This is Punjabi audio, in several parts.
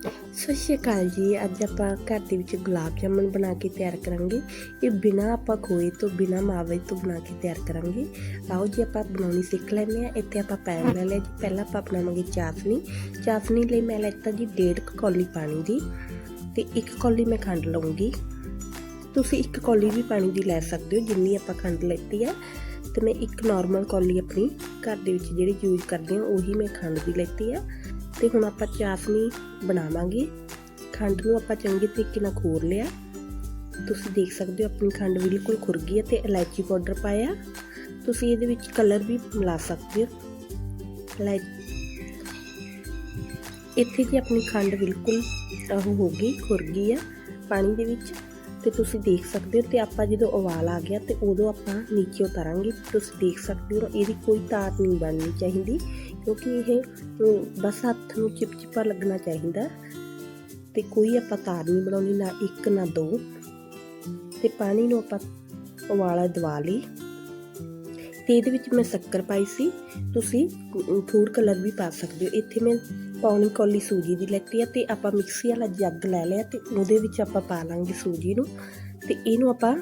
ਸਤਿ ਸ਼੍ਰੀ ਅਕਾਲ ਜੀ। ਅੱਜ ਆਪਾਂ ਘਰ ਦੇ ਵਿੱਚ ਗੁਲਾਬ ਜਾਮਨ ਬਣਾ ਕੇ ਤਿਆਰ ਕਰਾਂਗੇ। ਇਹ ਬਿਨਾ ਆਪਾਂ ਖੋਏ ਤੋਂ, ਬਿਨਾ ਮਾਵੇ ਤੋਂ ਬਣਾ ਕੇ ਤਿਆਰ ਕਰਾਂਗੇ। ਆਓ ਜੀ ਆਪਾਂ ਬਣਾਉਣੀ ਸਿੱਖ ਲੈਂਦੇ ਆ ਇੱਥੇ ਆਪਾਂ ਪੈਨ ਲੈ ਲਿਆ ਜੀ। ਪਹਿਲਾਂ ਆਪਾਂ ਬਣਾਵਾਂਗੇ ਚਾਸ਼ਨੀ। ਚਾਸ਼ਨੀ ਲਈ ਮੈਂ ਲੈਤਾ ਜੀ ਡੇਢ ਕੁ ਕੌਲੀ ਪਾਣੀ ਦੀ ਤੇ ਇੱਕ ਕੌਲੀ ਮੈਂ ਖੰਡ ਲਵਾਂਗੀ ਤੁਸੀਂ ਇੱਕ ਕੌਲੀ ਵੀ ਪਾਣੀ ਦੀ ਲੈ ਸਕਦੇ ਹੋ, ਜਿੰਨੀ ਆਪਾਂ ਖੰਡ ਲੈਤੀ ਆ। ਤੇ ਮੈਂ ਇੱਕ ਨਾਰਮਲ ਕੌਲੀ ਆਪਣੀ ਘਰ ਦੇ ਵਿੱਚ ਜਿਹੜੀ ਯੂਜ਼ ਕਰਦੇ ਹਾਂ, ਉਹੀ ਮੈਂ ਖੰਡ ਦੀ ਲੈਤੀ ਆ। ਤੇ ਹੁਣ ਆਪਾਂ ਚਾਸ਼ਨੀ ਬਣਾਵਾਂਗੇ। ਖੰਡ ਨੂੰ ਆਪਾਂ ਚੰਗੇ ਤਰੀਕੇ ਨਾਲ ਖੋਰ ਲਿਆ। ਤੁਸੀਂ ਦੇਖ ਸਕਦੇ ਹੋ ਆਪਣੀ ਖੰਡ ਬਿਲਕੁਲ ਖੁਰ ਗਈ ਹੈ ਤੇ ਇਲਾਇਚੀ ਪਾਊਡਰ ਪਾਇਆ। ਤੁਸੀਂ ਇਹਦੇ ਵਿੱਚ ਕਲਰ ਵੀ ਮਿਲਾ ਸਕਦੇ ਹੋ। ਇਲਾਇਚੀ ਇੱਥੇ ਜੀ ਆਪਣੀ ਖੰਡ ਬਿਲਕੁਲ ਉਹ ਹੋ ਗਈ, ਖੁਰ ਗਈ ਆ ਪਾਣੀ ਦੇ ਵਿੱਚ ਤੇ ਤੁਸੀਂ ਦੇਖ ਸਕਦੇ ਹੋ ਤੇ ਆਪਾਂ ਜਦੋਂ ਉਬਾਲ ਆ ਗਿਆ ਤੇ ਉਦੋਂ ਆਪਾਂ ਨੀਚੇ ਉਤਾਰਾਂਗੇ, ਤੁਸੀਂ ਦੇਖ ਸਕਦੇ ਹੋ ਇਹਦੀ ਕੋਈ ਤਾਰ ਨਹੀਂ ਬਣਨੀ ਚਾਹੀਦੀ ਕਿਉਂਕਿ ਇਹ ਬਸ ਹੱਥ ਨੂੰ ਚਿਪਚਿਪਾ ਲੱਗਣਾ ਚਾਹੀਦਾ ਤੇ ਕੋਈ ਆਪਾਂ ਤਾਰ ਨਹੀਂ ਬਣਾਉਣੀ, ਨਾ ਇੱਕ, ਨਾ ਦੋ। ਤੇ ਪਾਣੀ ਨੂੰ ਆਪਾਂ ਉਬਾਲਾ ਦਵਾ ਲਈ। ਤੇ ਇਹਦੇ ਵਿੱਚ ਮੈਂ ਸ਼ੱਕਰ ਪਾਈ ਸੀ, ਤੁਸੀਂ ਫੂਡ ਕਲਰ ਵੀ ਪਾ ਸਕਦੇ ਹੋ। ਇੱਥੇ ਮੈਂ ਪੌਣੀ ਕੌਲੀ ਸੂਜੀ ਦੀ ਲੈਤੀ ਆ ਤੇ ਆਪਾਂ ਮਿਕਸੀ ਵਾਲਾ ਜੱਗ ਲੈ ਲਿਆ ਤੇ ਉਹਦੇ ਵਿੱਚ ਆਪਾਂ ਪਾ ਲਾਂਗੇ ਸੂਜੀ ਨੂੰ ਤੇ ਇਹਨੂੰ ਆਪਾਂ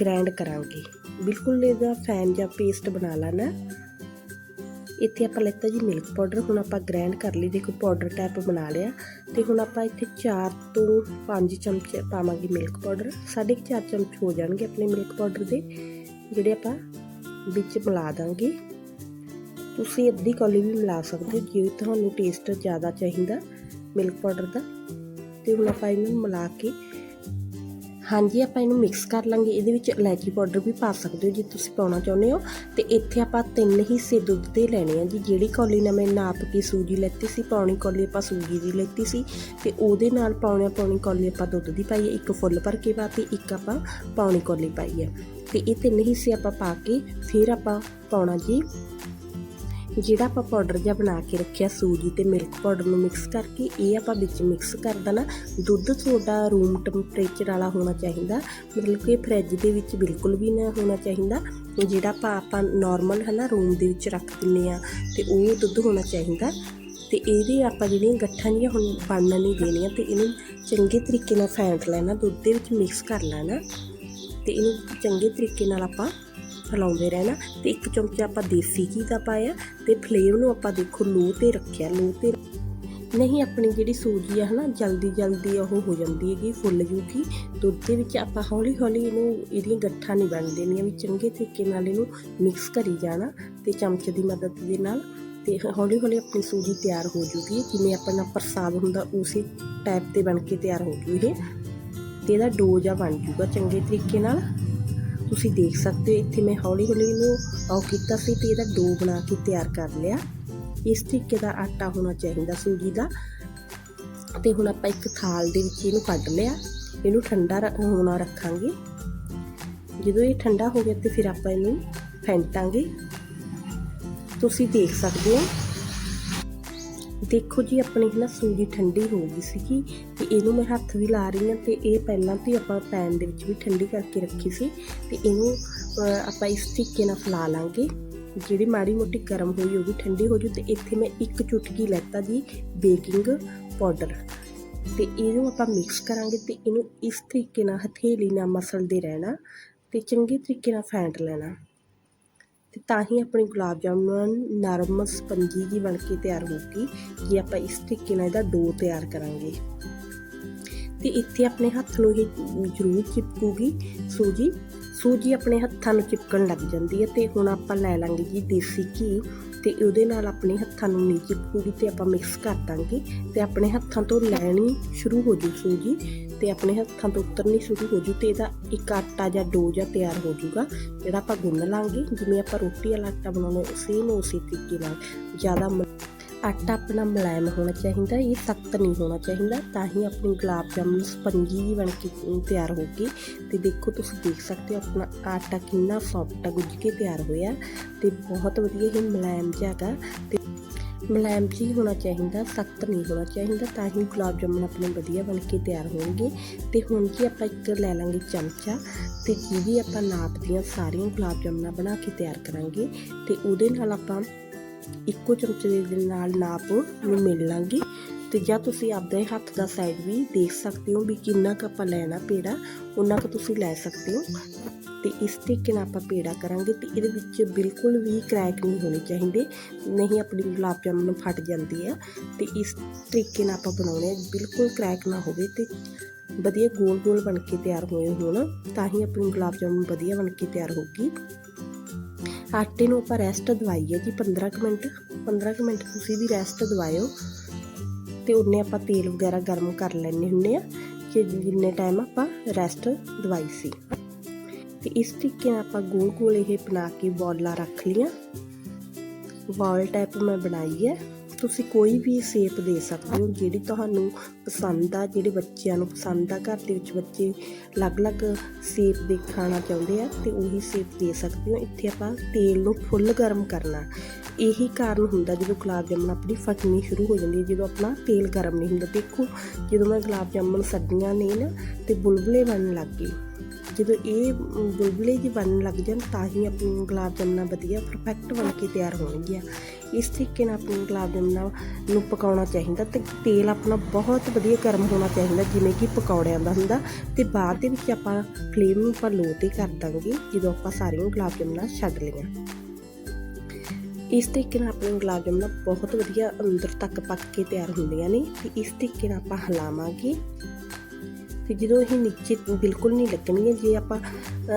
ਗ੍ਰਾਈਂਡ ਕਰਾਂਗੇ। ਬਿਲਕੁਲ ਇਹਦਾ ਫੈਨ ਜਾਂ ਪੇਸਟ ਬਣਾ ਲੈਣਾ। ਇੱਥੇ ਆਪਾਂ ਲੈਤਾ ਜੀ ਮਿਲਕ ਪਾਊਡਰ ਹੁਣ ਆਪਾਂ ਗ੍ਰਾਈਂਡ ਕਰ ਲਈ, ਦੇਖੋ ਪਾਊਡਰ ਟਾਈਪ ਬਣਾ ਲਿਆ। ਤੇ ਹੁਣ ਆਪਾਂ ਇੱਥੇ 4 ਤੋਂ 5 ਚਮਚੇ ਪਾਵਾਂਗੇ ਮਿਲਕ ਪਾਊਡਰ 4.5 ਚਮਚ ਹੋ ਜਾਣਗੇ ਆਪਣੇ ਮਿਲਕ ਪਾਊਡਰ ਦੇ, ਜਿਹੜੇ ਆਪਾਂ ਵਿੱਚ ਮਿਲਾ ਦਾਂਗੇ। ਤੁਸੀਂ ਅੱਧੀ ਕੌਲੀ ਵੀ ਮਿਲਾ ਸਕਦੇ ਹੋ, ਜੇ ਤੁਹਾਨੂੰ ਟੇਸਟ ਜ਼ਿਆਦਾ ਚਾਹੀਦਾ ਮਿਲਕ ਪਾਊਡਰ ਦਾ। ਤੇ ਹੁਣ ਆਪਾਂ ਇਹਨੂੰ ਮਿਲਾ ਕੇ, ਹਾਂਜੀ, ਆਪਾਂ ਇਹਨੂੰ ਮਿਕਸ ਕਰ ਲਾਂਗੇ। ਇਹਦੇ ਵਿੱਚ ਇਲਾਇਚੀ ਪਾਊਡਰ ਵੀ ਪਾ ਸਕਦੇ ਹੋ, ਜੇ ਤੁਸੀਂ ਪਾਉਣਾ ਚਾਹੁੰਦੇ ਹੋ। ਤੇ ਇੱਥੇ ਆਪਾਂ ਤਿੰਨ ਹਿੱਸੇ ਦੁੱਧ ਦੇ ਲੈਣੇ ਆ ਜੀ। ਜਿਹੜੀ ਕੌਲੀ ਨਾਲ ਮੈਂ ਨਾਪ ਕੇ ਸੂਜੀ ਲੈਤੀ ਸੀ ਪਾਉਣੀ ਕੌਲੀ ਆਪਾਂ ਸੂਜੀ ਦੀ ਲੈਤੀ ਸੀ, ਤੇ ਉਹਦੇ ਨਾਲ ਪੌਣੇ ਪਾਉਣੀ ਕੌਲੀ ਆਪਾਂ ਦੁੱਧ ਦੀ ਪਾਈ ਹੈ। ਇੱਕ ਫੁੱਲ ਭਰ ਕੇ ਪਾਤੀ ਇੱਕ ਆਪਾਂ ਪਾਉਣੀ ਕੌਲੀ ਪਾਈ ਹੈ। ਤੇ ਇਹ ਤਿੰਨ ਹਿੱਸੇ ਆਪਾਂ ਪਾ ਕੇ ਫਿਰ ਆਪਾਂ ਪਾਉਣਾ ਜੀ ਜਿਹੜਾ ਆਪਾਂ ਪਾਊਡਰ ਜਿਹਾ ਬਣਾ ਕੇ ਰੱਖਿਆ ਸੂਜੀ ਤੇ ਮਿਲਕ ਪਾਊਡਰ ਨੂੰ ਮਿਕਸ ਕਰਕੇ, ਇਹ ਆਪਾਂ ਵਿੱਚ ਮਿਕਸ ਕਰ ਦੇਣਾ। ਦੁੱਧ ਤੁਹਾਡਾ ਰੂਮ ਟੈਂਪਰੇਚਰ ਵਾਲਾ ਹੋਣਾ ਚਾਹੀਦਾ। ਮਤਲਬ ਕਿ ਫ੍ਰਿਜ ਦੇ ਵਿੱਚ ਬਿਲਕੁਲ ਵੀ ਨਾ ਹੋਣਾ ਚਾਹੀਦਾ। ਜਿਹੜਾ ਆਪਾਂ ਆਪਾਂ ਨਾਰਮਲ ਹੈ ਨਾ ਰੂਮ ਦੇ ਵਿੱਚ ਰੱਖ ਦਿੰਨੇ ਆ, ਤੇ ਉਹ ਦੁੱਧ ਹੋਣਾ ਚਾਹੀਦਾ। ਤੇ ਇਹਦੇ ਆਪਾਂ ਜਿਹੜੀਆਂ ਗੱਠਾਂ ਜੀਆਂ ਹੁਣ ਬਣਨ ਨਹੀਂ ਦੇਣੀਆਂ, ਤੇ ਇਹਨੂੰ ਚੰਗੇ ਤਰੀਕੇ ਨਾਲ ਫੈਂਟ ਲੈਣਾ, ਦੁੱਧ ਦੇ ਵਿੱਚ ਮਿਕਸ ਕਰ ਲੈਣਾ। ਤੇ ਇਹਨੂੰ ਚੰਗੇ ਤਰੀਕੇ ਨਾਲ ਆਪਾਂ ਹਿਲਾਉਂਦੇ ਰਹਿਣਾ ਤੇ ਇੱਕ ਚਮਚਾ ਆਪਾਂ ਦੇਸੀ ਘੀ ਦਾ ਪਾਇਆ ਤੇ ਫਲੇਮ ਨੂੰ ਆਪਾਂ ਦੇਖੋ ਲੋ ਤੇ ਰੱਖਿਆ ਲੋ ਤੇ ਨਹੀਂ, ਆਪਣੀ ਜਿਹੜੀ ਸੂਜੀ ਆ ਹਨਾ, ਜਲਦੀ ਜਲਦੀ ਉਹ ਹੋ ਜਾਂਦੀ ਹੈਗੀ, ਫੁੱਲ ਜੂਗੀ। ਦੁੱਧ ਦੇ ਵਿੱਚ ਆਪਾਂ ਹੌਲੀ ਹੌਲੀ ਇਹਨੂੰ, ਇਹਦੀਆਂ ਗੱਠਾਂ ਨਹੀਂ ਬਣ ਦੇਣੀਆਂ ਵੀ ਚੰਗੇ ਤਰੀਕੇ ਨਾਲ ਇਹਨੂੰ ਮਿਕਸ ਕਰੀ ਜਾਣਾ ਤੇ ਚਮਚ ਦੀ ਮਦਦ ਦੇ ਨਾਲ ਤੇ ਹੌਲੀ ਹੌਲੀ ਆਪਣੀ ਸੂਜੀ ਤਿਆਰ ਹੋ ਜੂਗੀ ਜਿਵੇਂ ਆਪਣਾ ਪ੍ਰਸਾਦ ਹੁੰਦਾ ਉਸੇ ਟਾਈਪ ਤੇ ਬਣ ਕੇ ਤਿਆਰ ਹੋ ਜੂ ਇਹ ਤੇ ਇਹਦਾ ਡੋ ਜਿਹਾ ਬਣ ਜੂਗਾ ਚੰਗੇ ਤਰੀਕੇ ਨਾਲ। ਤੁਸੀਂ ਦੇਖ ਸਕਦੇ ਹੋ, ਇੱਥੇ ਮੈਂ ਹੌਲੀ ਹੌਲੀ ਇਹਨੂੰ ਆਉ ਕੀਤਾ ਸੀ ਤੇ ਇਹਦਾ ਡੋ ਬਣਾ ਕੇ ਤਿਆਰ ਕਰ ਲਿਆ। ਇਸ ਤਰੀਕੇ ਦਾ ਆਟਾ ਹੋਣਾ ਚਾਹੀਦਾ ਸੂਜੀ ਦਾ। ਤੇ ਹੁਣ ਆਪਾਂ ਇੱਕ ਥਾਲ ਦੇ ਵਿੱਚ ਇਹਨੂੰ ਕੱਢ ਲਿਆ। ਇਹਨੂੰ ਠੰਡਾ ਰ- ਹੋਣਾ ਰੱਖਾਂਗੇ। ਜਦੋਂ ਇਹ ਠੰਡਾ ਹੋ ਗਿਆ ਤੇ ਫਿਰ ਆਪਾਂ ਇਹਨੂੰ ਫੈਂਟਾਂਗੇ। ਤੁਸੀਂ ਦੇਖ ਸਕਦੇ ਹੋ। ਦੇਖੋ ਜੀ, ਆਪਣੀ ਨਾ ਸੂਜੀ ਠੰਡੀ ਹੋ ਗਈ ਸੀਗੀ। ਇਹਨੂੰ ਮੈਂ ਹੱਥ ਵੀ ਲਾ ਰਹੀ ਹਾਂ ਤੇ ਇਹ ਪਹਿਲਾਂ ਤੋਂ ਆਪਾਂ ਪੈਨ ਦੇ ਵਿੱਚ ਵੀ ਠੰਡੀ ਕਰਕੇ ਰੱਖੀ ਸੀ ਤੇ ਇਹਨੂੰ ਆਪਾਂ ਇਸ ਤਰੀਕੇ ਨਾਲ ਫਲਾ ਲਾਂਗੇ। ਜਿਹੜੀ ਮਾੜੀ ਮੋਟੀ ਗਰਮ ਹੋਈ ਉਹ ਵੀ ਠੰਡੀ ਹੋ ਜੂ ਤੇ ਇੱਥੇ ਮੈਂ ਇੱਕ ਚੁਟਕੀ ਲੈਤਾ ਜੀ ਬੇਕਿੰਗ ਪਾਊਡਰ। ਤੇ ਇਹਨੂੰ ਆਪਾਂ ਮਿਕਸ ਕਰਾਂਗੇ ਤੇ ਇਹਨੂੰ ਇਸ ਤਰੀਕੇ ਨਾਲ ਹਥੇਲੀ ਨਾਲ ਮਸਲਦੇ ਰਹਿਣਾ ਤੇ ਚੰਗੇ ਤਰੀਕੇ ਨਾਲ ਫੈਂਟ ਲੈਣਾ। ਤੇ ਤਾਂ ਹੀ ਆਪਣੀ ਗੁਲਾਬ ਜਾਮੁਨ ਨਰਮ ਸਪੰਜੀ ਜੀ ਬਣ ਕੇ ਤਿਆਰ ਹੋਊਗੀ ਜੇ ਆਪਾਂ ਇਸ ਤਰੀਕੇ ਨਾਲ ਇਹਦਾ ਡੋ ਤਿਆਰ ਕਰਾਂਗੇ। ਤੇ ਇੱਥੇ ਆਪਣੇ ਹੱਥ ਨੂੰ ਇਹ ਜ਼ਰੂਰ ਚਿਪਕੂਗੀ। ਸੂਜੀ ਸੂਜੀ ਆਪਣੇ ਹੱਥਾਂ ਨੂੰ ਚਿਪਕਣ ਲੱਗ ਜਾਂਦੀ ਹੈ ਤੇ ਹੁਣ ਆਪਾਂ ਲੈ ਲਾਂਗੇ ਜੀ ਦੇਸੀ ਘੀ ਤੇ ਉਹਦੇ ਨਾਲ ਆਪਣੇ ਹੱਥਾਂ ਨੂੰ ਨਹੀਂ ਚਿਪਕੂਗੀ ਤੇ ਆਪਾਂ ਮਿਕਸ ਕਰ ਦਾਂਗੇ ਤੇ ਆਪਣੇ ਹੱਥਾਂ ਤੋਂ ਲੈਣੀ ਸ਼ੁਰੂ ਹੋ ਜੂ ਸੂਜੀ ਤੇ ਆਪਣੇ ਹੱਥਾਂ ਤੋਂ ਉਤਰਨੀ ਸ਼ੁਰੂ ਹੋ ਜੂ ਤੇ ਇਹਦਾ ਇੱਕ ਆਟਾ ਜਾਂ ਡੋ ਜਾਂ ਤਿਆਰ ਹੋ ਜੂਗਾ, ਜਿਹੜਾ ਆਪਾਂ ਗੁੰਨ ਲਾਂਗੇ। ਜਿਵੇਂ ਆਪਾਂ ਰੋਟੀ ਵਾਲਾ ਆਟਾ ਬਣਾਉਣਾ ਸੇਮ ਉਸੇ ਤਰੀਕੇ ਨਾਲ। ਜ਼ਿਆਦਾ ਮ- ਆਟਾ ਆਪਣਾ ਮੁਲਾਇਮ ਹੋਣਾ ਚਾਹੀਦਾ ਇਹ ਸਖਤ ਨਹੀਂ ਹੋਣਾ ਚਾਹੀਦਾ ਤਾਂ ਹੀ ਆਪਣੀ ਗੁਲਾਬ ਜਾਮੁਨ ਸਪੰਜੀ ਜਿਹੀ ਬਣ ਕੇ ਅਮ, ਤਿਆਰ ਹੋਗੀ ਤੇ ਦੇਖੋ ਤੁਸੀਂ ਦੇਖ ਸਕਦੇ ਹੋ ਆਪਣਾ ਆਟਾ ਕਿੰਨਾ ਸੌਫਟ ਆ ਗੁੱਝ ਕੇ ਤਿਆਰ ਹੋਇਆ ਤੇ ਬਹੁਤ ਵਧੀਆ ਇਹ ਮੁਲਾਇਮ ਜਿਹਾ ਹੈਗਾ। ਤੇ ਮੁਲਾਇਮ ਜੀ ਹੋਣਾ ਚਾਹੀਦਾ ਸਖਤ ਨਹੀਂ ਹੋਣਾ ਚਾਹੀਦਾ ਤਾਂ ਹੀ ਗੁਲਾਬ ਜਾਮੁਨ ਆਪਣੇ ਵਧੀਆ ਬਣ ਕੇ ਤਿਆਰ ਹੋਣਗੇ। ਤੇ ਹੁਣ ਜੀ ਆਪਾਂ ਇੱਕ ਲੈ ਲਾਂਗੇ ਚਮਚਾ ਤੇ ਜਿਹਦੀ ਆਪਾਂ ਨਾਪ ਦੀਆਂ ਸਾਰੀਆਂ ਗੁਲਾਬ ਜਾਮੁਨਾਂ ਬਣਾ ਕੇ ਤਿਆਰ ਕਰਾਂਗੇ। ਤੇ ਉਹਦੇ ਨਾਲ ਆਪਾਂ ਇੱਕੋ ਚਮਚੇ ਦੇ ਨਾਲ ਨਾਪ ਨੂੰ ਮਿਲ ਲਾਂਗੇ ਤੇ ਜਾਂ ਤੁਸੀਂ ਆਪਦੇ ਹੱਥ ਦਾ ਸਾਈਜ਼ ਵੀ ਦੇਖ ਸਕਦੇ ਹੋ ਵੀ ਕਿੰਨਾ ਕੁ ਆਪਾਂ ਲੈਣਾ ਪੇੜਾ ਉਹਨਾਂ ਕੁ ਤੁਸੀਂ ਲੈ ਸਕਦੇ ਹੋ। ਤੇ ਇਸ ਤਰੀਕੇ ਨਾਲ ਆਪਾਂ ਪੇੜਾ ਕਰਾਂਗੇ ਤੇ ਇਹਦੇ ਵਿੱਚ ਬਿਲਕੁਲ ਵੀ ਕ੍ਰੈਕ ਨਹੀਂ ਹੋਣੇ ਚਾਹੀਦੇ, ਨਹੀਂ ਆਪਣੀ ਗੁਲਾਬ ਜਾਮੁਨ ਫਟ ਜਾਂਦੀ ਆ। ਤੇ ਇਸ ਤਰੀਕੇ ਨਾਲ ਆਪਾਂ ਬਣਾਉਣੇ ਆ, ਬਿਲਕੁਲ ਕ੍ਰੈਕ ਨਾ ਹੋਵੇ ਤੇ ਵਧੀਆ ਗੋਲ ਗੋਲ ਬਣ ਕੇ ਤਿਆਰ ਹੋਏ ਹੋਣ, ਤਾਂ ਹੀ ਆਪਣੀ ਗੁਲਾਬ ਜਾਮੁਨ ਵਧੀਆ ਬਣ ਕੇ ਤਿਆਰ ਹੋਗੀ ਆਟੇ ਨੂੰ ਆਪਾਂ ਰੈਸਟ ਦਵਾਈ ਹੈ ਜੀ 15 ਕੁ ਮਿੰਟ 15 ਕੁ ਮਿੰਟ ਤੁਸੀਂ ਵੀ ਰੈਸਟ ਦਵਾਇਓ ਤੇ ਉਹਨੇ ਆਪਾਂ ਤੇਲ ਵਗੈਰਾ ਗਰਮ ਕਰ ਲੈਣੇ ਹੁੰਨੇ ਆ ਕਿ ਜਿੰਨੇ ਟਾਈਮ ਆਪਾਂ ਰੈਸਟ ਦਵਾਈ ਸੀ। ਤੇ ਇਸ ਤਰੀਕੇ ਨਾਲ ਆਪਾਂ ਗੋਲ ਗੋਲ ਇਹ ਬਣਾ ਕੇ ਬੋਲਾਂ ਰੱਖ ਲੀਆਂ ਬਾਲ ਟਾਈਪ ਮੈਂ ਬਣਾਈ ਹੈ। ਤੁਸੀਂ ਕੋਈ ਵੀ ਸ਼ੇਪ ਦੇ ਸਕਦੇ ਹੋ, ਜਿਹੜੀ ਤੁਹਾਨੂੰ ਪਸੰਦ ਆ, ਜਿਹੜੇ ਬੱਚਿਆਂ ਨੂੰ ਪਸੰਦ ਆ, ਘਰ ਦੇ ਵਿੱਚ ਬੱਚੇ ਅਲੱਗ-ਅਲੱਗ ਸ਼ੇਪ ਦੇ ਖਾਣਾ ਚਾਹੁੰਦੇ ਆ, ਤੇ ਉਹੀ ਸ਼ੇਪ ਦੇ ਸਕਦੇ ਹੋ। ਇੱਥੇ ਆਪਾਂ ਤੇਲ ਨੂੰ ਫੁੱਲ ਗਰਮ ਕਰਨਾ। ਇਹੀ ਕਾਰਨ ਹੁੰਦਾ ਜਦੋਂ ਗੁਲਾਬ ਜਾਮੁਨ ਆਪਣੀ ਫਟਣੀ ਸ਼ੁਰੂ ਹੋ ਜਾਂਦੀ ਹੈ, ਜਦੋਂ ਆਪਣਾ ਤੇਲ ਗਰਮ ਨਹੀਂ ਹੁੰਦਾ। ਦੇਖੋ, ਜਦੋਂ ਮੈਂ ਗੁਲਾਬ ਜਾਮੁਨ ਸੱਡੀਆਂ ਨੇ ਨਾ, ਤੇ ਬੁਲਬੁਲੇ ਬਣਨ ਲੱਗ ਗਏ। ਜਦੋਂ ਇਹ ਬੁਲਬੁਲੇ ਜਿਹੇ ਬਣਨ ਲੱਗ ਜਾਣ ਤਾਂ ਹੀ ਆਪਣੀ ਗੁਲਾਬ ਜਾਮੁਨਾਂ ਵਧੀਆ ਪਰਫੈਕਟ ਬਣ ਕੇ ਤਿਆਰ ਹੋਣਗੀਆਂ। ਇਸ ਤਰੀਕੇ ਨਾਲ ਆਪਣੀ ਗੁਲਾਬ ਜਾਮੁਨਾਂ ਨੂੰ ਪਕਾਉਣਾ ਚਾਹੀਦਾ ਤੇ ਤੇਲ ਆਪਣਾ ਬਹੁਤ ਵਧੀਆ ਗਰਮ ਹੋਣਾ ਚਾਹੀਦਾ, ਜਿਵੇਂ ਕਿ ਪਕੌੜਿਆਂ ਦਾ ਹੁੰਦਾ ਤੇ ਬਾਅਦ ਦੇ ਵਿੱਚ ਆਪਾਂ ਫਲੇਮ ਨੂੰ ਆਪਾਂ ਲੋ ਤੇ ਕਰ ਦਾਂਗੇ, ਜਦੋਂ ਆਪਾਂ ਸਾਰੀਆਂ ਗੁਲਾਬ ਜਾਮੁਨਾਂ ਛੱਡ ਲਈਆਂ। ਇਸ ਤਰੀਕੇ ਨਾਲ ਆਪਣੀ ਗੁਲਾਬ ਜਾਮੁਨਾਂ ਬਹੁਤ ਵਧੀਆ ਅੰਦਰ ਤੱਕ ਪੱਕ ਕੇ ਤਿਆਰ ਹੁੰਦੀਆਂ ਨੇ ਤੇ ਇਸ ਤਰੀਕੇ ਨਾਲ ਆਪਾਂ ਹਿਲਾਵਾਂਗੇ। ਤੇ ਜਦੋਂ ਇਹ ਨੀਚੇ ਬਿਲਕੁਲ ਨਹੀਂ ਲੱਗਣਗੀਆਂ, ਜੇ ਆਪਾਂ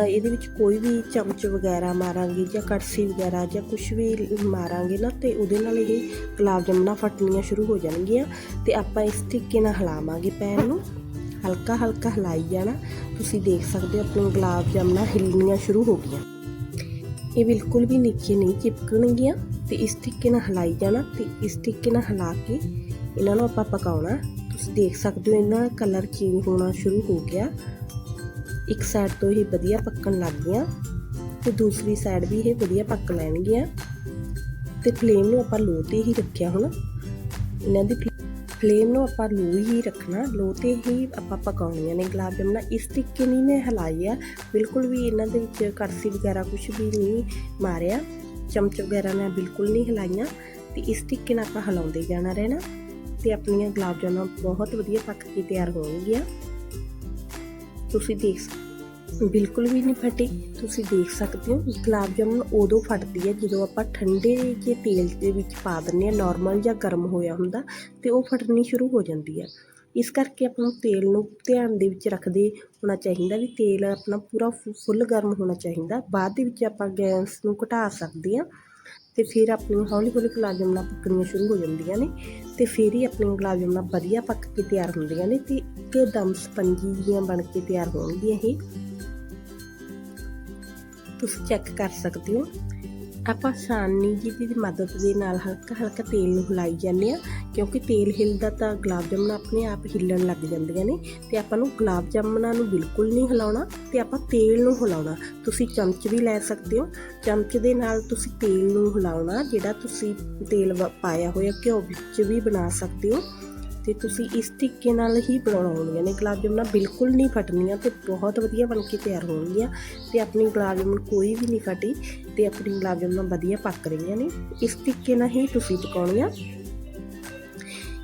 ਇਹਦੇ ਵਿੱਚ ਕੋਈ ਵੀ ਚਮਚ ਵਗੈਰਾ ਮਾਰਾਂਗੇ ਜਾਂ ਕੜਸੀ ਵਗੈਰਾ ਜਾਂ ਕੁਝ ਵੀ ਮਾਰਾਂਗੇ ਨਾ, ਤੇ ਉਹਦੇ ਨਾਲ ਇਹ ਗੁਲਾਬ ਜਾਮੁਨਾਂ ਫਟਣੀਆਂ ਸ਼ੁਰੂ ਹੋ ਜਾਣਗੀਆਂ ਤੇ ਆਪਾਂ ਇਸ ਤਰੀਕੇ ਨਾਲ ਹਿਲਾਵਾਂਗੇ ਪੈਨ ਨੂੰ। ਹਲਕਾ ਹਲਕਾ ਹਿਲਾਈ ਜਾਣਾ। ਤੁਸੀਂ ਦੇਖ ਸਕਦੇ ਹੋ ਆਪਣੀ ਗੁਲਾਬ ਜਾਮੁਨਾਂ ਹਿੱਲਣੀਆਂ ਸ਼ੁਰੂ ਹੋ ਗਈਆਂ। ਇਹ ਬਿਲਕੁਲ ਵੀ ਨੀਚੇ ਨਹੀਂ ਚਿਪਕਣਗੀਆਂ ਤੇ ਇਸ ਤਰੀਕੇ ਨਾਲ ਹਿਲਾਈ ਜਾਣਾ ਤੇ ਇਸ ਤਰੀਕੇ ਨਾਲ ਹਿਲਾ ਕੇ ਇਹਨਾਂ ਨੂੰ ਆਪਾਂ ਪਕਾਉਣਾ। ਤੁਸੀਂ ਦੇਖ ਸਕਦੇ ਹੋ ਇਹਨਾਂ ਕਲਰ ਚੇਂਜ ਹੋਣਾ ਸ਼ੁਰੂ ਹੋ ਗਿਆ। ਇੱਕ ਸਾਈਡ ਤੋਂ ਇਹ ਵਧੀਆ ਪੱਕਣ ਲੱਗ ਗਿਆ ਤੇ ਦੂਸਰੀ ਸਾਈਡ ਵੀ ਇਹ ਵਧੀਆ ਪੱਕ ਲੈਣਗੀਆਂ। ਤੇ ਫਲੇਮ ਨੂੰ ਆਪਾਂ ਲੋ ਤੇ ਹੀ ਰੱਖਿਆ ਹੁਣ। ਇਹਨਾਂ ਦੀ ਫਲੇਮ ਨੂੰ ਆਪਾਂ ਲੋ ਹੀ ਰੱਖਣਾ। ਲੋ ਤੇ ਹੀ ਆਪਾਂ ਪਕਾਉਣੀਆਂ ਨੇ ਗੁਲਾਬ ਜਾਮੁਨਾਂ। ਇਸ ਤਰੀਕੇ ਨਹੀਂ ਮੈਂ ਹਲਾਈ ਆ। ਬਿਲਕੁਲ ਵੀ ਇਹਨਾਂ ਦੇ ਵਿੱਚ ਕੜਛੀ ਵਗੈਰਾ ਕੁਝ ਵੀ ਨਹੀਂ ਮਾਰਿਆ। ਚਮਚ ਵਗੈਰਾ ਮੈਂ ਬਿਲਕੁਲ ਨਹੀਂ ਹਿਲਾਈਆਂ। ਤੇ ਇਸ ਤਰੀਕੇ ਨਾਲ ਆਪਾਂ ਹਿਲਾਉਂਦੇ ਜਾਣਾ ਰਹਿਣਾ। ਤੇ ਆਪਣੀਆਂ ਗੁਲਾਬ ਜਾਮੁਨਾਂ ਬਹੁਤ ਵਧੀਆ ਪੱਕ ਕੇ ਤਿਆਰ ਹੋਣਗੀਆਂ। ਤੁਸੀਂ ਦੇਖ ਬਿਲਕੁਲ ਵੀ ਨਹੀਂ ਫਟੀ। ਤੁਸੀਂ ਦੇਖ ਸਕਦੇ ਹੋ, ਗੁਲਾਬ ਜਾਮੁਨ ਉਦੋਂ ਫਟਦੀ ਹੈ ਜਦੋਂ ਆਪਾਂ ਠੰਡੇ ਜੇ ਤੇਲ ਦੇ ਵਿੱਚ ਪਾ ਦਿੰਦੇ ਆ ਨਾਰਮਲ ਜਾਂ ਗਰਮ ਹੋਇਆ ਹੁੰਦਾ, ਤੇ ਉਹ ਫਟਣੀ ਸ਼ੁਰੂ ਹੋ ਜਾਂਦੀ ਹੈ। ਇਸ ਕਰਕੇ ਆਪਾਂ ਨੂੰ ਤੇਲ ਨੂੰ ਧਿਆਨ ਦੇ ਵਿੱਚ ਰੱਖਦੇ ਹੋਣਾ ਚਾਹੀਦਾ ਵੀ ਤੇਲ ਆਪਣਾ ਪੂਰਾ ਫੁੱਲ ਗਰਮ ਹੋਣਾ ਚਾਹੀਦਾ। ਬਾਅਦ ਦੇ ਵਿੱਚ ਆਪਾਂ ਗੈਸ ਨੂੰ ਘਟਾ ਸਕਦੇ ਹਾਂ। ਤੇ ਫਿਰ ਆਪਣੀਆਂ ਹੌਲੀ ਹੌਲੀ ਗੁਲਾਬ ਜਾਮੁਨਾਂ ਪੱਕਣੀਆਂ ਸ਼ੁਰੂ ਹੋ ਜਾਂਦੀਆਂ ਨੇ ਤੇ ਫਿਰ ਹੀ ਆਪਣੀਆਂ ਗੁਲਾਬ ਜਾਮੁਨਾਂ ਵਧੀਆ ਪੱਕ ਕੇ ਤਿਆਰ ਹੁੰਦੀਆਂ ਨੇ ਤੇ ਇੱਕਦਮ ਸਪੰਜੀ ਜਿਹੀਆਂ ਬਣ ਕੇ ਤਿਆਰ ਹੋਣਗੀਆਂ ਇਹ। ਤੁਸੀਂ ਚੈੱਕ ਕਰ ਸਕਦੇ ਹੋ। ਆਪਾਂ ਸਾਨੀ ਜੀ ਦੀ ਮਦਦ ਦੇ ਨਾਲ ਹਲਕਾ ਹਲਕਾ ਤੇਲ ਨੂੰ ਹਿਲਾਈ ਜਾਂਦੇ ਆ ਕਿਉਂਕਿ ਤੇਲ ਹਿਲਦਾ ਤਾਂ ਗੁਲਾਬ ਜਾਮੁਨਾਂ ਆਪਣੇ ਆਪ ਹਿੱਲਣ ਲੱਗ ਜਾਂਦੀਆਂ ਨੇ ਤੇ ਆਪਾਂ ਨੂੰ ਗੁਲਾਬ ਜਾਮੁਨਾਂ ਨੂੰ ਬਿਲਕੁਲ ਨਹੀਂ ਹਿਲਾਉਣਾ ਤੇ ਆਪਾਂ ਤੇਲ ਨੂੰ ਹਿਲਾਉਣਾ। ਤੁਸੀਂ ਚਮਚ ਵੀ ਲੈ ਸਕਦੇ ਹੋ। ਚਮਚ ਦੇ ਨਾਲ ਤੁਸੀਂ ਤੇਲ ਨੂੰ ਹਿਲਾਉਣਾ, ਜਿਹੜਾ ਤੁਸੀਂ ਤੇਲ ਵ- ਪਾਇਆ ਹੋਇਆ ਘਿਓ ਵਿੱਚ ਵੀ ਬਣਾ ਸਕਦੇ ਹੋ। ਤੇ ਤੁਸੀਂ ਇਸ ਤਰੀਕੇ ਨਾਲ ਹੀ ਬਣਾਉਣੀਆਂ ਨੇ। ਗੁਲਾਬ ਜਾਮੁਨਾਂ ਬਿਲਕੁਲ ਨਹੀਂ ਫਟਣੀਆਂ ਤੇ ਬਹੁਤ ਵਧੀਆ ਬਣ ਕੇ ਤਿਆਰ ਹੋਣਗੀਆਂ ਤੇ ਆਪਣੀ ਗੁਲਾਬ ਜਾਮੁਨ ਕੋਈ ਵੀ ਨਹੀਂ ਫਟੀ ਤੇ ਆਪਣੀ ਗੁਲਾਬ ਜਾਮੁਨਾਂ ਵਧੀਆ ਪੱਕ ਰਹੀਆਂ ਨੇ। ਇਸ ਤਰੀਕੇ ਨਾਲ ਹੀ ਤੁਸੀਂ ਪਕਾਉਣੀਆਂ।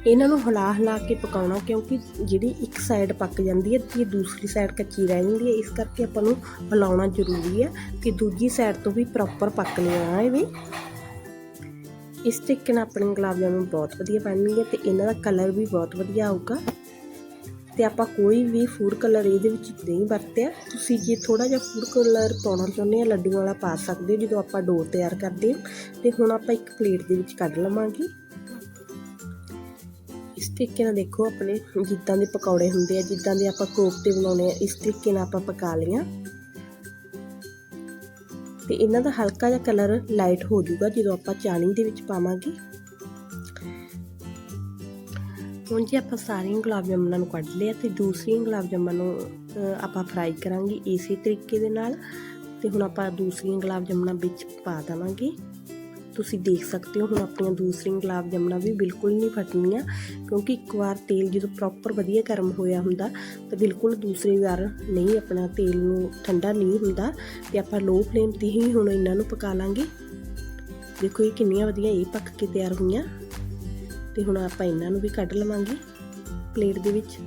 ਇਹਨਾਂ ਨੂੰ ਹਿਲਾ ਹਿਲਾ ਕੇ ਪਕਾਉਣਾ ਕਿਉਂਕਿ ਜਿਹੜੀ ਇੱਕ ਸਾਈਡ ਪੱਕ ਜਾਂਦੀ ਹੈ ਤੇ ਦੂਸਰੀ ਸਾਈਡ ਕੱਚੀ ਰਹਿ ਜਾਂਦੀ ਹੈ। ਇਸ ਕਰਕੇ ਆਪਾਂ ਨੂੰ ਹਿਲਾਉਣਾ ਜ਼ਰੂਰੀ ਹੈ ਕਿ ਦੂਜੀ ਸਾਈਡ ਤੋਂ ਵੀ ਪ੍ਰੋਪਰ ਪੱਕ ਲਿਆ ਇਹ ਵੀ। ਇਸ ਤਰੀਕੇ ਨਾਲ ਆਪਣੇ ਗੁਲਾਬ ਜਾਮੁਨ ਬਹੁਤ ਵਧੀਆ ਬਣਨਗੇ ਤੇ ਇਹਨਾਂ ਦਾ ਕਲਰ ਵੀ ਬਹੁਤ ਵਧੀਆ ਆਊਗਾ। ਤੇ ਆਪਾਂ ਕੋਈ ਵੀ ਫੂਡ ਕਲਰ ਇਹਦੇ ਵਿੱਚ ਨਹੀਂ ਵਰਤਿਆ। ਤੁਸੀਂ ਜੇ ਥੋੜਾ ਜਿਹਾ ਫੂਡ ਕਲਰ ਪਾਉਣਾ ਚਾਹੁੰਦੇ ਆ ਲੱਡੂ ਵਾਲਾ ਪਾ ਸਕਦੇ ਹੋ, ਜਦੋਂ ਆਪਾਂ ਡੋ ਤਿਆਰ ਕਰਦੇ ਹਾਂ। ਤੇ ਹੁਣ ਆਪਾਂ ਇੱਕ ਪਲੇਟ ਦੇ ਵਿੱਚ ਕੱਢ ਲਵਾਂਗੇ। ਇਸ ਤਰੀਕੇ ਨਾਲ ਦੇਖੋ ਆਪਣੇ ਜਿੱਦਾਂ ਦੇ ਪਕੌੜੇ ਹੁੰਦੇ ਆ, ਜਿੱਦਾਂ ਦੇ ਆਪਾਂ ਕੋਫਤੇ ਬਣਾਉਣੇ ਆ, ਇਸ ਤਰੀਕੇ ਨਾਲ ਆਪਾਂ ਪਕਾ ਲਈਆਂ। ਤੇ ਇਹਨਾਂ ਦਾ ਹਲਕਾ ਜਿਹਾ ਕਲਰ ਲਾਈਟ ਹੋ ਜਾਊਗਾ ਜਦੋਂ ਆਪਾਂ ਚਾਣੀ ਦੇ ਵਿੱਚ ਪਾਵਾਂਗੇ। ਹੁਣ ਜੇ ਆਪਾਂ ਸਾਰੀਆਂ ਗੁਲਾਬ ਜਾਮੁਨਾਂ ਨੂੰ ਕੱਢ ਲਿਆ ਤੇ ਦੂਸਰੀਆਂ ਗੁਲਾਬ ਜਾਮੁਨਾਂ ਨੂੰ ਆਪਾਂ ਫਰਾਈ ਕਰਾਂਗੇ ਇਸੇ ਤਰੀਕੇ ਦੇ ਨਾਲ। ਤੇ ਹੁਣ ਆਪਾਂ ਦੂਸਰੀਆਂ ਗੁਲਾਬ ਜਾਮੁਨਾਂ ਵਿੱਚ ਪਾ ਦੇਵਾਂਗੇ। ਤੁਸੀਂ ਦੇਖ ਸਕਦੇ ਹੋ, ਹੁਣ ਆਪਣੀਆਂ ਦੂਸਰੀਆਂ ਗੁਲਾਬ ਜਾਮੁਨਾਂ ਵੀ ਬਿਲਕੁਲ ਨਹੀਂ ਫਟਣੀਆਂ, ਕਿਉਂਕਿ ਇੱਕ ਵਾਰ ਤੇਲ ਜਦੋਂ ਪ੍ਰੋਪਰ ਵਧੀਆ ਗਰਮ ਹੋਇਆ ਹੁੰਦਾ, ਤਾਂ ਬਿਲਕੁਲ ਦੂਸਰੀ ਵਾਰ ਨਹੀਂ ਆਪਣਾ ਤੇਲ ਨੂੰ ਠੰਡਾ ਨਹੀਂ ਹੁੰਦਾ। ਤੇ ਆਪਾਂ ਲੋ ਫਲੇਮ ਤੇ ਹੀ ਹੁਣ ਇਹਨਾਂ ਨੂੰ ਪਕਾ ਲਾਂਗੇ। ਦੇਖੋ ਇਹ ਕਿੰਨੀਆਂ ਵਧੀਆ ਇਹ ਪੱਕ ਕੇ ਤਿਆਰ ਹੋਈਆਂ। ਤੇ ਹੁਣ ਆਪਾਂ ਇਹਨਾਂ ਨੂੰ ਵੀ ਕੱਢ ਲਵਾਂਗੇ ਪਲੇਟ ਦੇ ਵਿੱਚ।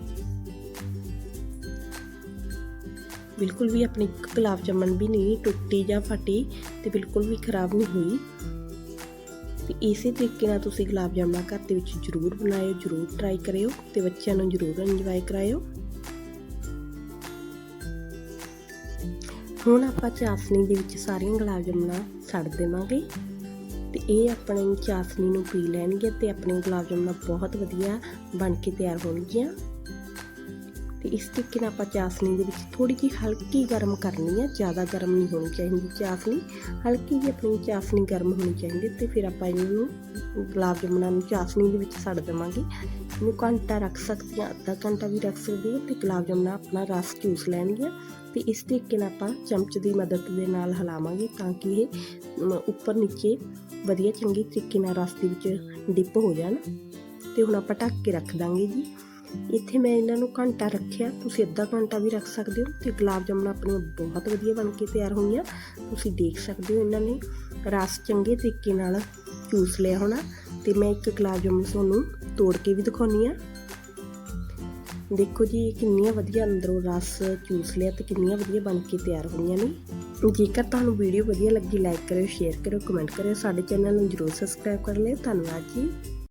ਬਿਲਕੁਲ ਵੀ ਆਪਣੀ ਇੱਕ ਗੁਲਾਬ ਜਾਮਨ ਵੀ ਨਹੀਂ ਟੁੱਟੀ ਜਾਂ ਫਟੀ ਤੇ ਬਿਲਕੁਲ ਵੀ ਖਰਾਬ ਨਹੀਂ ਹੋਈ। ਤੇ ਇਸੇ ਤਰੀਕੇ ਨਾਲ ਤੁਸੀਂ ਗੁਲਾਬ ਜਾਮਨਾ ਘਰ ਦੇ ਵਿੱਚ ਜ਼ਰੂਰ ਬਣਾਇਓ, ਜ਼ਰੂਰ ਟਰਾਈ ਕਰਿਓ ਤੇ ਬੱਚਿਆਂ ਨੂੰ ਜ਼ਰੂਰ ਇੰਜੋਏ ਕਰਾਇਓ। ਹੁਣ ਆਪਾਂ ਚਾਸਨੀ ਦੇ ਵਿੱਚ ਸਾਰੀਆਂ ਗੁਲਾਬ ਜਾਮਨਾ ਛੱਡ ਦੇਵਾਂਗੇ ਤੇ ਇਹ ਆਪਣੀ ਚਾਸਨੀ ਨੂੰ ਪੀ ਲੈਣਗੇ ਤੇ ਆਪਣੇ ਗੁਲਾਬ ਜਾਮਨਾ ਬਹੁਤ ਵਧੀਆ ਬਣ ਕੇ ਤਿਆਰ ਹੋਣਗੀਆਂ। ਤੇ ਇਸ ਤਰੀਕੇ ਨਾਲ ਆਪਾਂ ਚਾਸਨੀ ਦੇ ਵਿੱਚ ਥੋੜੀ ਜਿਹੀ ਹਲਕੀ ਗਰਮ ਕਰਨੀ ਹੈ ਜ਼ਿਆਦਾ ਗਰਮ ਨਹੀਂ ਹੋਣੀ ਚਾਹੀਦੀ ਚਾਸਨੀ ਹਲਕੀ ਜਿਹੀ ਆਪਣੀ ਚਾਸਨੀ ਗਰਮ ਹੋਣੀ ਚਾਹੀਦੀ ਤੇ ਫਿਰ ਆਪਾਂ ਇਹਨੂੰ ਗੁਲਾਬ ਜਾਮਨਾਂ ਨੂੰ ਚਾਸਨੀ ਦੇ ਵਿੱਚ ਸੜ ਦੇਵਾਂਗੇ। ਇਹਨੂੰ ਘੰਟਾ ਰੱਖ ਸਕਦੇ ਹਾਂ ਅੱਧਾ ਘੰਟਾ ਵੀ ਰੱਖ ਸਕਦੇ ਹਾਂ ਤੇ ਗੁਲਾਬ ਜਾਮਨਾਂ ਆਪਣਾ ਰਸ ਚੂਸ ਲੈਣਗੀਆਂ ਤੇ ਇਸ ਤਰੀਕੇ ਨਾਲ ਆਪਾਂ ਚਮਚ ਦੀ ਮਦਦ ਦੇ ਨਾਲ ਹਿਲਾਵਾਂਗੇ ਤਾਂ ਕਿ ਇਹ ਉੱਪਰ ਨੀਚੇ ਵਧੀਆ ਚੰਗੀ ਤਰੀਕੇ ਨਾਲ ਰਸ ਦੇ ਵਿੱਚ ਡਿਪ ਹੋ ਜਾਣ। ਤੇ ਹੁਣ ਆਪਾਂ ਢੱਕ ਕੇ ਰੱਖ ਦਾਂਗੇ ਜੀ। ਇੱਥੇ ਮੈਂ ਇਹਨਾਂ ਨੂੰ ਘੰਟਾ ਰੱਖਿਆ। ਤੁਸੀਂ ਅੱਧਾ ਘੰਟਾ ਵੀ ਰੱਖ ਸਕਦੇ ਹੋ ਤੇ ਗੁਲਾਬ ਜਾਮੁਨ ਆਪਣੀਆਂ ਬਹੁਤ ਵਧੀਆ ਬਣ ਕੇ ਤਿਆਰ ਹੋਈਆਂ। ਤੁਸੀਂ ਦੇਖ ਸਕਦੇ ਹੋ ਇਹਨਾਂ ਨੇ ਰਸ ਚੰਗੇ ਤਰੀਕੇ ਨਾਲ ਚੂਸ ਲਿਆ ਹੋਣਾ। ਤੇ ਮੈਂ ਇੱਕ ਗੁਲਾਬ ਜਾਮੁਨ ਤੁਹਾਨੂੰ ਤੋੜ ਕੇ ਵੀ ਦਿਖਾਉਣੀ ਆ। ਦੇਖੋ ਜੀ ਕਿੰਨੀਆਂ ਵਧੀਆ ਅੰਦਰੋਂ ਰਸ ਚੂਸ ਲਿਆ ਤੇ ਕਿੰਨੀਆਂ ਵਧੀਆ ਬਣ ਕੇ ਤਿਆਰ ਹੋਈਆਂ ਨੇ। ਜੇਕਰ ਤੁਹਾਨੂੰ ਵੀਡੀਓ ਵਧੀਆ ਲੱਗੀ ਲਾਈਕ ਕਰਿਓ ਸ਼ੇਅਰ ਕਰਿਓ ਕਮੈਂਟ ਕਰਿਓ, ਸਾਡੇ ਚੈਨਲ ਨੂੰ ਜਰੂਰ ਸਬਸਕ੍ਰਾਈਬ ਕਰ ਲਿਓ। ਧੰਨਵਾਦ ਜੀ।